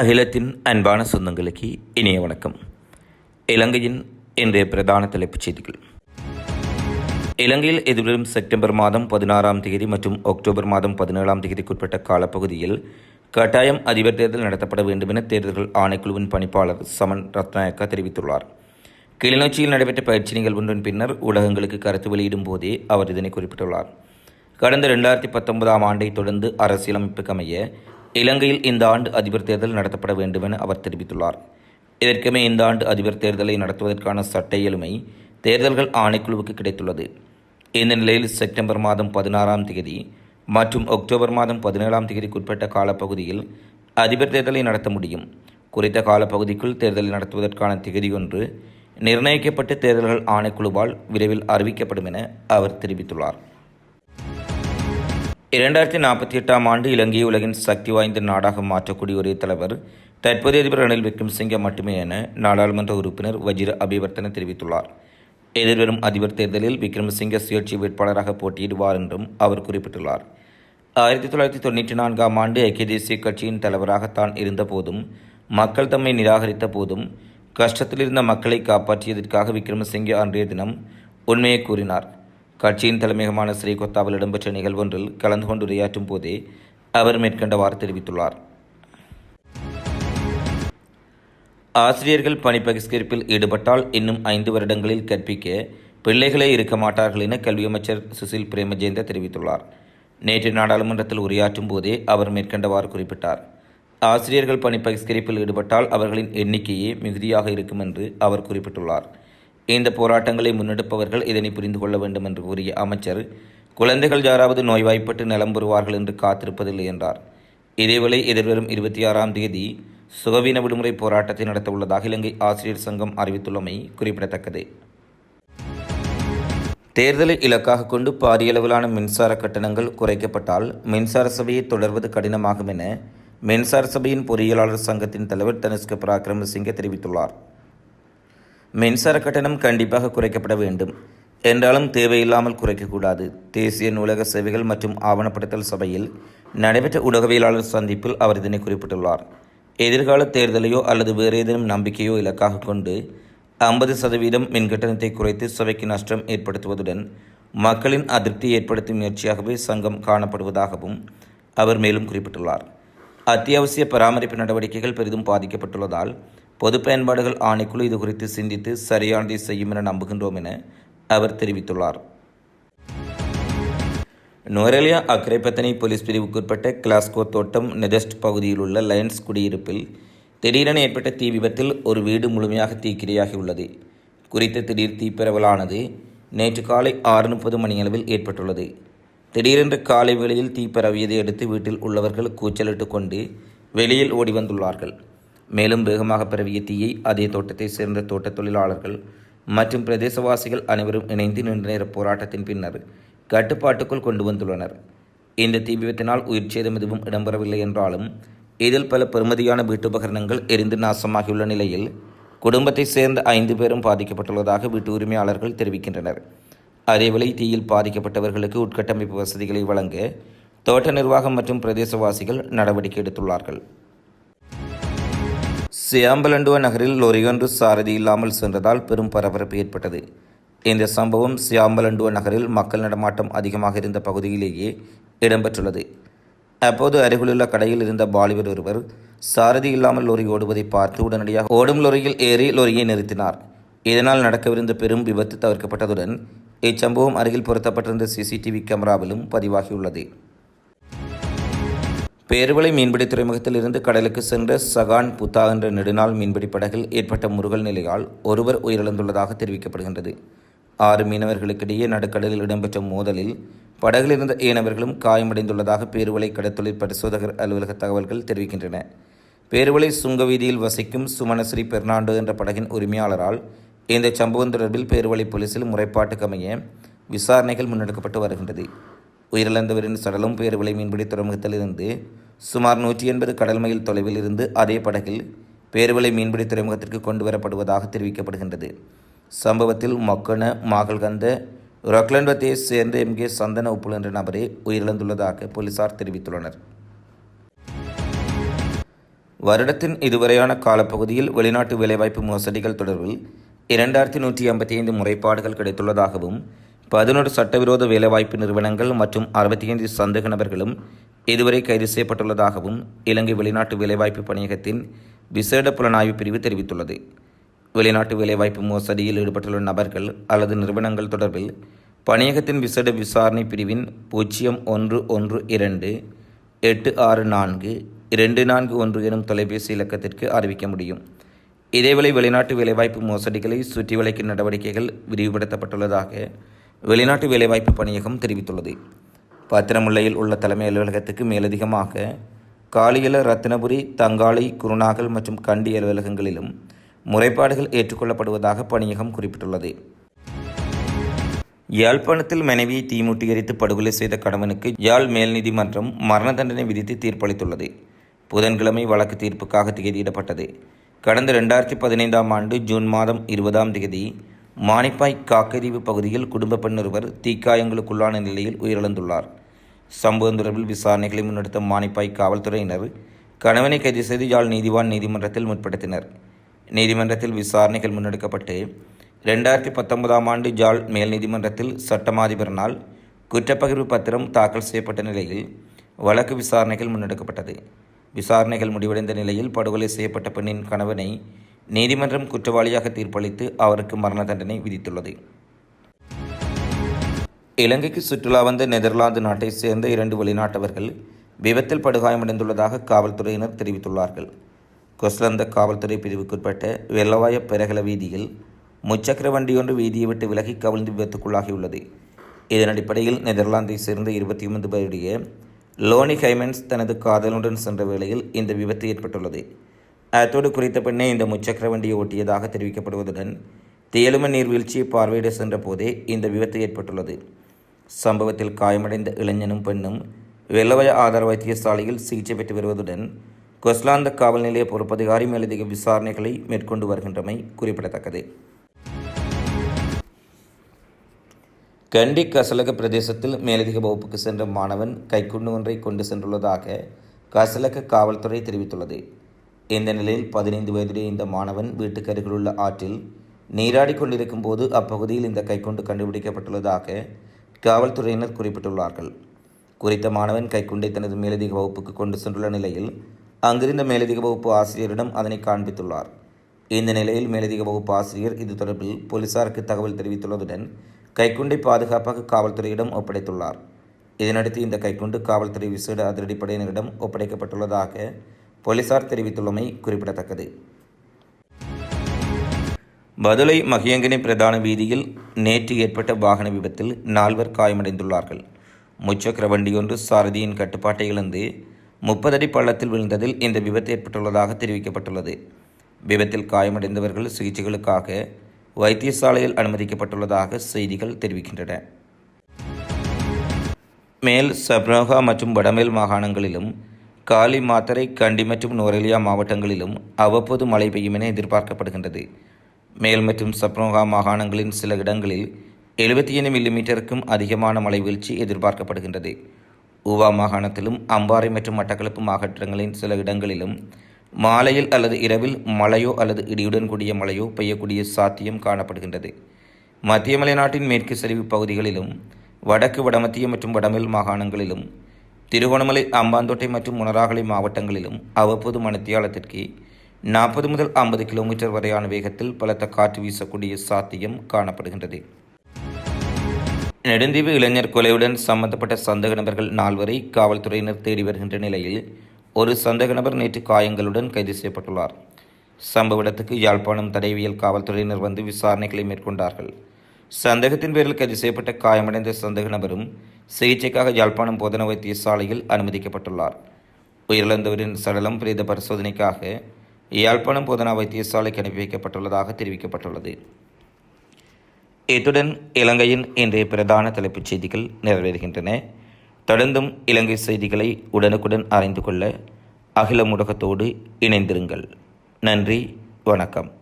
அகிலத்தின் அன்பான சொந்தங்களுக்கு இனிய வணக்கம். இலங்கையின் இன்றைய பிரதான தலைப்புச் செய்திகள். இலங்கையில் எதிர்வரும் செப்டம்பர் மாதம் பதினாறாம் தேதி மற்றும் அக்டோபர் மாதம் பதினேழாம் தேதிக்குட்பட்ட காலப்பகுதியில் கட்டாயம் அதிபர் தேர்தல் நடத்தப்பட வேண்டும் என தேர்தல்கள் ஆணைக்குழுவின் பணிப்பாளர் சமன் ரத்நாயக்கா தெரிவித்துள்ளார். கிளிநொச்சியில் நடைபெற்ற பயிற்சி நிகழ்வொன்றின் பின்னர் ஊடகங்களுக்கு கருத்து வெளியிடும் போதே அவர் இதனை குறிப்பிட்டுள்ளார். கடந்த ரெண்டாயிரத்தி பத்தொன்பதாம் ஆண்டை தொடர்ந்து அரசியலமைப்புக்கு அமைய இலங்கையில் இந்த ஆண்டு அதிபர் தேர்தல் நடத்தப்பட வேண்டும் என அவர் தெரிவித்துள்ளார். இதற்குமே இந்த ஆண்டு அதிபர் தேர்தலை நடத்துவதற்கான சட்ட இயலுமை தேர்தல்கள் ஆணைக்குழுவுக்கு கிடைத்துள்ளது. இந்த நிலையில் செப்டம்பர் மாதம் பதினாறாம் தேதி மற்றும் அக்டோபர் மாதம் பதினேழாம் தேதிக்குட்பட்ட காலப்பகுதியில் அதிபர் தேர்தலை நடத்த முடியும். குறித்த காலப்பகுதிக்குள் தேர்தலை நடத்துவதற்கான திகதியொன்று நிர்ணயிக்கப்பட்ட தேர்தல்கள் ஆணைக்குழுவால் விரைவில் அறிவிக்கப்படும் என அவர் தெரிவித்துள்ளார். இரண்டாயிரத்தி நாற்பத்தி எட்டாம் ஆண்டு இலங்கையை உலகின் சக்தி வாய்ந்த நாடாக மாற்றக்கூடிய ஒரே தலைவர் தற்போதைய அதிபர் ரணில் விக்ரமசிங்கே மட்டுமே என நாடாளுமன்ற உறுப்பினர் வஜிர அபிவர்த்தன தெரிவித்துள்ளார். எதிர்வரும் அதிபர் தேர்தலில் விக்ரமசிங்க சுயேட்சை வேட்பாளராக போட்டியிடுவார் என்றும் அவர் குறிப்பிட்டுள்ளார். ஆயிரத்தி தொள்ளாயிரத்தி தொண்ணூற்றி நான்காம் ஆண்டு ஐக்கிய தேசிய கட்சியின் தலைவராக தான் இருந்தபோதும் மக்கள் தம்மை நிராகரித்த போதும் கஷ்டத்தில் இருந்த மக்களை காப்பாற்றியதற்காக விக்ரமசிங்கே அன்றைய தினம் உண்மையை கூறினார். கட்சியின் தலைமையகமான ஸ்ரீகொத்தாவில் இடம்பெற்ற நிகழ்வொன்றில் கலந்து கொண்டு உரையாற்றும் போதே அவர் மேற்கண்டவாறு தெரிவித்துள்ளார். ஆசிரியர்கள் பணி பகிஷ்கரிப்பில் ஈடுபட்டால் இன்னும் ஐந்து வருடங்களில் கற்பிக்க பிள்ளைகளே இருக்க மாட்டார்கள் என கல்வி அமைச்சர் சுசில் பிரேமஜெயந்த தெரிவித்துள்ளார். நேற்று நாடாளுமன்றத்தில் உரையாற்றும் போதே அவர் மேற்கண்டவாறு குறிப்பிட்டார். ஆசிரியர்கள் பணி பகிஷ்கரிப்பில் ஈடுபட்டால் அவர்களின் எண்ணிக்கையே மிகுதியாக இருக்கும் என்று அவர் குறிப்பிட்டுள்ளார். இந்த போராட்டங்களை முன்னெடுப்பவர்கள் இதனை புரிந்து கொள்ள வேண்டும் என்று கூறிய அமைச்சர் குழந்தைகள் யாராவது நோய்வாய்ப்பட்டு நலம் பெறுவார்கள் என்று காத்திருப்பதில்லை என்றார். இதேவேளை எதிர்வரும் இருபத்தி ஆறாம் தேதி சுகவீன விடுமுறை போராட்டத்தை நடத்த உள்ளதாக இலங்கை ஆசிரியர் சங்கம் அறிவித்துள்ளமை குறிப்பிடத்தக்கது. தேர்தலை இலக்காக கொண்டு பாரியளவிலான மின்சார கட்டணங்கள் குறைக்கப்பட்டால் மின்சார சபையை தொடர்வது கடினமாகும் என மின்சார சபையின் பொறியியலாளர் சங்கத்தின் தலைவர் தனுஷ்க பராக்கிரமசிங்க தெரிவித்துள்ளார். மின்சார கட்டணம் கண்டிப்பாக குறைக்கப்பட வேண்டும். என்றாலும் தேவையில்லாமல் குறைக்கக்கூடாது. தேசிய நூலக சேவைகள் மற்றும் ஆவணப்படுத்தல் சபையில் நடைபெற்ற ஊடகவியலாளர் சந்திப்பில் அவர் இதனை குறிப்பிட்டுள்ளார். எதிர்கால தேர்தலையோ அல்லது வேறு ஏதேனும் நம்பிக்கையோ இலக்காக கொண்டு ஐம்பது சதவீதம் மின் கட்டணத்தை குறைத்து சபைக்கு நஷ்டம் ஏற்படுத்துவதுடன் மக்களின் அதிருப்தி ஏற்படுத்தும் முயற்சியாகவே சங்கம் காணப்படுவதாகவும் அவர் மேலும் குறிப்பிட்டுள்ளார். அத்தியாவசிய பராமரிப்பு நடவடிக்கைகள் பெரிதும் பாதிக்கப்பட்டுள்ளதால் பொது பயன்பாடுகள் ஆணைக்குழு இது குறித்து சிந்தித்து சரியானதை செய்யும் என நம்புகின்றோம் என அவர் தெரிவித்துள்ளார். நொரேலியா அக்கரைப்பத்தனை போலீஸ் பிரிவுக்குட்பட்ட கிளாஸ்கோ தோட்டம் நெதஸ்ட் பகுதியில் உள்ள லயன்ஸ் குடியிருப்பில் திடீரென ஏற்பட்ட தீ விபத்தில் ஒரு வீடு முழுமையாக தீக்கிரையாகியுள்ளது குறித்த திடீர் தீப்பரவலானது நேற்று காலை ஆறு முப்பது மணியளவில் ஏற்பட்டுள்ளது. திடீரென்று காலை வேளையில் தீ பரவியதை அடுத்து வீட்டில் உள்ளவர்கள் கூச்சலிட்டு கொண்டு வெளியில் ஓடி வந்துள்ளார்கள். மேலும் வேகமாக பரவிய தீயை அதே தோட்டத்தை சேர்ந்த தோட்ட தொழிலாளர்கள் மற்றும் பிரதேசவாசிகள் அனைவரும் இணைந்து நீண்ட நேர போராட்டத்தின் பின்னர் கட்டுப்பாட்டுக்குள் கொண்டு வந்துள்ளனர். இந்த தீ விபத்தினால் உயிர் சேதம் எதுவும் இடம்பெறவில்லை என்றாலும் இதில் பல பெறுமதியான வீட்டுபகரணங்கள் எரிந்து நாசமாகியுள்ள நிலையில் குடும்பத்தை சேர்ந்த ஐந்து பேரும் பாதிக்கப்பட்டுள்ளதாக வீட்டு உரிமையாளர்கள் தெரிவிக்கின்றனர். அதேவேளை தீயில் பாதிக்கப்பட்டவர்களுக்கு உட்கட்டமைப்பு வசதிகளை வழங்க தோட்ட நிர்வாகம் மற்றும் பிரதேசவாசிகள் நடவடிக்கை எடுத்துள்ளார்கள். சியாம்பலண்டுவ நகரில் லொரியொன்று சாரதி இல்லாமல் சென்றதால் பெரும் பரபரப்பு ஏற்பட்டது. இந்த சம்பவம் சியாம்பலண்டுவ நகரில் மக்கள் நடமாட்டம் அதிகமாக இருந்த பகுதியிலேயே இடம்பெற்றுள்ளது. அப்போது அருகிலுள்ள கடையில் இருந்த பாலிவர் ஒருவர் சாரதி இல்லாமல் லொரி ஓடுவதை பார்த்து உடனடியாக ஓடும் லொரியில் ஏறி லொரியை நிறுத்தினார். இதனால் நடக்கவிருந்த பெரும் விபத்து தவிர்க்கப்பட்டதுடன் இச்சம்பவம் அருகில் பொருத்தப்பட்டிருந்த சிசிடிவி கேமராவிலும் பதிவாகியுள்ளது. பேருவளை மீன்பிடி துறைமுகத்தில் இருந்து கடலுக்கு சென்ற சகான் புத்தா என்ற நெடுநாள் மீன்பிடி படகில் ஏற்பட்ட முருகல் நிலையால் ஒருவர் உயிரிழந்துள்ளதாக தெரிவிக்கப்படுகின்றது. ஆறு மீனவர்களுக்கிடையே நடுக்கடலில் இடம்பெற்ற மோதலில் படகில் இருந்த ஏனவர்களும் காயமடைந்துள்ளதாக பேருவளை கடத்தொழில் பரிசோதகர் அலுவலக தகவல்கள் தெரிவிக்கின்றன. பேருவளை சுங்க வீதியில் வசிக்கும் சுமணஸ்ரீ பெர்னாண்டோ என்ற படகின் உரிமையாளரால் இந்த சம்பவம் தொடர்பில் பேருவளை போலீசில் முறைப்பாட்டுக்கு அமைய விசாரணைகள் முன்னெடுக்கப்பட்டு வருகின்றது. உயிரிழந்தவரின் சடலம் பேருவளை மீன்பிடி துறைமுகத்திலிருந்து சுமார் நூற்றி எண்பது கடல் மைல் தொலைவில் இருந்து அதே படகில் பேருவளை மீன்பிடி துறைமுகத்திற்கு கொண்டு வரப்படுவதாக தெரிவிக்கப்படுகின்றது. சம்பவத்தில் மொக்கன மாகல்கந்த ரொக்லண்ட்வத்தையை சேர்ந்த எம். கே. சந்தன உப்புல் என்ற நபரே உயிரிழந்துள்ளதாக போலீசார் தெரிவித்துள்ளனர். வருடத்தின் இதுவரையான காலப்பகுதியில் வெளிநாட்டு வேலைவாய்ப்பு மோசடிகள் தொடர்பில் இரண்டாயிரத்தி நூற்றி ஐம்பத்தி ஐந்து முறைப்பாடுகள் கிடைத்துள்ளதாகவும் பதினொரு சட்டவிரோத வேலைவாய்ப்பு நிறுவனங்கள் மற்றும் அறுபத்தி ஐந்து சந்தேக நபர்களும் இதுவரை கைது செய்யப்பட்டுள்ளதாகவும் இலங்கை வெளிநாட்டு வேலைவாய்ப்பு பணியகத்தின் விசேட புலனாய்வு பிரிவு தெரிவித்துள்ளது. வெளிநாட்டு வேலைவாய்ப்பு மோசடியில் ஈடுபட்டுள்ள நபர்கள் அல்லது நிறுவனங்கள் தொடர்பில் பணியகத்தின் விசேட விசாரணை பிரிவின் பூஜ்ஜியம் ஒன்று ஒன்று இரண்டு எட்டு ஆறு நான்கு இரண்டு நான்கு ஒன்று எனும் தொலைபேசி இலக்கத்திற்கு அறிவிக்க முடியும். இதேவேளை வெளிநாட்டு வேலைவாய்ப்பு மோசடிகளை சுற்றி வளைக்கும் நடவடிக்கைகள் விரிவுபடுத்தப்பட்டுள்ளதாக வெளிநாட்டு வேலைவாய்ப்பு பணியகம் தெரிவித்துள்ளது. பத்திரமுல்லையில் உள்ள தலைமை அலுவலகத்துக்கு மேலதிகமாக காலியல ரத்தினபுரி தங்காளி குருநாகல் மற்றும் கண்டி அலுவலகங்களிலும் முறைப்பாடுகள் ஏற்றுக்கொள்ளப்படுவதாக பணியகம் குறிப்பிட்டுள்ளது. யாழ்ப்பாணத்தில் மனைவியை தீமூட்டி எரித்து படுகொலை செய்த கணவனுக்கு யாழ் மேல் நீதிமன்றம் மரண தண்டனை விதித்து தீர்ப்பளித்துள்ளது. புதன்கிழமை வழக்கு தீர்ப்புக்காக தேதியிடப்பட்டது கடந்த ரெண்டாயிரத்தி பதினைந்தாம் ஆண்டு ஜூன் மாதம் இருபதாம் தேதி மானிப்பாய் காக்கதீவு பகுதியில் குடும்ப பெண் ஒருவர் தீக்காயங்களுக்குள்ளான நிலையில் உயிரிழந்துள்ளார். சம்பவம் தொடர்பில் விசாரணைகளை முன்னெடுத்த மானிப்பாய் காவல்துறையினர் கணவனை கைது செய்து யாழ் நீதிவான் நீதிமன்றத்தில் முற்படுத்தினர். நீதிமன்றத்தில் விசாரணைகள் முன்னெடுக்கப்பட்டு ரெண்டாயிரத்தி பத்தொன்பதாம் ஆண்டு ஜால் மேல் நீதிமன்றத்தில் சட்டமாதிபரனால் குற்றப்பகிர்வு பத்திரம் தாக்கல் செய்யப்பட்ட நிலையில் வழக்கு விசாரணைகள் முன்னெடுக்கப்பட்டது. விசாரணைகள் முடிவடைந்த நிலையில் படுகொலை செய்யப்பட்ட பெண்ணின் கணவனை நீதிமன்றம் குற்றவாளியாக தீர்ப்பளித்து அவருக்கு மரண தண்டனை விதித்துள்ளது. இலங்கைக்கு சுற்றுலா வந்த நெதர்லாந்து நாட்டைச் சேர்ந்த இரண்டு வெளிநாட்டவர்கள் விபத்தில் படுகாயமடைந்துள்ளதாக காவல்துறையினர் தெரிவித்துள்ளார்கள். கொஸ்லந்த காவல்துறை பிரிவுக்குட்பட்ட வெள்ளவாய பெரகல வீதியில் முச்சக்கர வண்டியொன்று வீதியை விட்டு விலகி கவிழ்ந்து விபத்துக்குள்ளாகியுள்ளது. இதன் அடிப்படையில் நெதர்லாந்தை சேர்ந்த இருபத்தி ஒன்பது பேருடைய லோனி ஹைமன்ஸ் தனது காதலுடன் சென்ற வேளையில் இந்த விபத்து ஏற்பட்டுள்ளது. அத்தோடு குறித்த பெண்ணே இந்த முச்சக்கர வண்டியை ஓட்டியதாக தெரிவிக்கப்படுவதுடன் தேலும நீர்வீழ்ச்சியை பார்வையிட சென்ற போதே இந்த விபத்து ஏற்பட்டுள்ளது. சம்பவத்தில் காயமடைந்த இளைஞனும் பெண்ணும் வெள்ளவய ஆதார வைத்தியசாலையில் சிகிச்சை பெற்று வருவதுடன் கொஸ்லாந்த காவல் நிலைய பொறுப்பதிகாரி மேலதிக விசாரணைகளை மேற்கொண்டு வருகின்றமை குறிப்பிடத்தக்கது. கண்டி கசலக பிரதேசத்தில் மேலதிக வகுப்புக்கு சென்ற மாணவன் கைக்குண்டு ஒன்றை கொண்டு சென்றுள்ளதாக கசலக காவல்துறை தெரிவித்துள்ளது. இந்த நிலையில் பதினைந்து வயதுடைய இந்த மாணவன் வீட்டுக்கு அருகிலுள்ள ஆற்றில் நீராடி கொண்டிருக்கும் போது அப்பகுதியில் இந்த கைக்குண்டு கண்டுபிடிக்கப்பட்டுள்ளதாக காவல்துறையினர் குறிப்பிட்டுள்ளார்கள். குறித்த மாணவன் கைக்குண்டை தனது மேலதிக வகுப்புக்கு கொண்டு சென்றுள்ள நிலையில் அங்கிருந்த மேலதிக வகுப்பு ஆசிரியரிடம் அதனை காண்பித்துள்ளார். இந்த நிலையில் மேலதிக வகுப்பு ஆசிரியர் இது தொடர்பில் போலீசாருக்கு தகவல் தெரிவித்துள்ளதுடன் கைக்குண்டை பாதுகாப்பாக காவல்துறையிடம் ஒப்படைத்துள்ளார். இதனடுத்து இந்த கைக்குண்டு காவல்துறை விசேட அதிரடிப்படையினரிடம் ஒப்படைக்கப்பட்டுள்ளதாக போலீசார் தெரிவித்துள்ளமை குறிப்பிடத்தக்கது. பதுளை மகியங்கனி பிரதான வீதியில் நேற்று ஏற்பட்ட வாகன விபத்தில் நால்வர் காயமடைந்துள்ளார்கள். முச்சக்கர வண்டியொன்று சாரதியின் கட்டுப்பாட்டை இழந்து முப்பதடி பள்ளத்தில் விழுந்ததில் இந்த விபத்து ஏற்பட்டுள்ளதாக தெரிவிக்கப்பட்டுள்ளது. விபத்தில் காயமடைந்தவர்கள் சிகிச்சைகளுக்காக வைத்தியசாலையில் அனுமதிக்கப்பட்டுள்ளதாக செய்திகள் தெரிவிக்கின்றன. மேல் சப்ரோகா மற்றும் வடமேல் மாகாணங்களிலும் காலி மாத்தரை கண்டி மற்றும் நோரெலியா மாவட்டங்களிலும் அவ்வப்போது மழை பெய்யும் என எதிர்பார்க்கப்படுகின்றது. மேல் மற்றும் சப்ரோகா மாகாணங்களின் சில இடங்களில் எழுபத்தி ஏழு மில்லிமீட்டருக்கும் அதிகமான மழை வீழ்ச்சி எதிர்பார்க்கப்படுகின்றது. ஊவா மாகாணத்திலும் அம்பாறை மற்றும் மட்டக்களப்பு மாவட்டங்களின் சில இடங்களிலும் மாலையில் அல்லது இரவில் மழையோ அல்லது இடியுடன் கூடிய மழையோ பெய்யக்கூடிய சாத்தியம் காணப்படுகின்றது. மத்திய மலைநாட்டின் மேற்கு சரிவு பகுதிகளிலும் வடக்கு வடமத்திய மற்றும் வடமேல் மாகாணங்களிலும் திருகோணமலை அம்பாந்தோட்டை மற்றும் முனராகலை மாவட்டங்களிலும் அவ்வப்போது மணித்தியாலத்திற்கு நாற்பது முதல் ஐம்பது கிலோமீட்டர் வரையான வேகத்தில் பலத்த காற்று வீசக்கூடிய சாத்தியம் காணப்படுகின்றது. நெடுந்தீவு இளைஞர் கொலையுடன் சம்பந்தப்பட்ட சந்தேக நபர்கள் நால்வரை காவல்துறையினர் தேடி வருகின்ற நிலையில் ஒரு சந்தேக நபர் நேற்று காயங்களுடன் கைது செய்யப்பட்டுள்ளார். சம்பவ இடத்துக்கு யாழ்ப்பாணம் தடைவியல் காவல்துறையினர் வந்து விசாரணைகளை மேற்கொண்டார்கள். சந்தேகத்தின் பேரில் கைது செய்யப்பட்ட காயமடைந்த சந்தேக நபரும் சிகிச்சைக்காக யாழ்ப்பாணம் போதன வைத்தியசாலையில் அனுமதிக்கப்பட்டுள்ளார். உயிரிழந்தவரின் சடலம் பிரேத பரிசோதனைக்காக யாழ்ப்பாணம் போதனா வைத்தியசாலைக்கு அனுப்பி வைக்கப்பட்டுள்ளதாக தெரிவிக்கப்பட்டுள்ளது. இத்துடன் இலங்கையின் இன்றைய பிரதான தலைப்புச் செய்திகள் நிறைவேறுகின்றன. தொடர்ந்தும் இலங்கை செய்திகளை உடனுக்குடன் அறிந்து கொள்ள அகில முடகத்தோடு இணைந்திருங்கள். நன்றி வணக்கம்.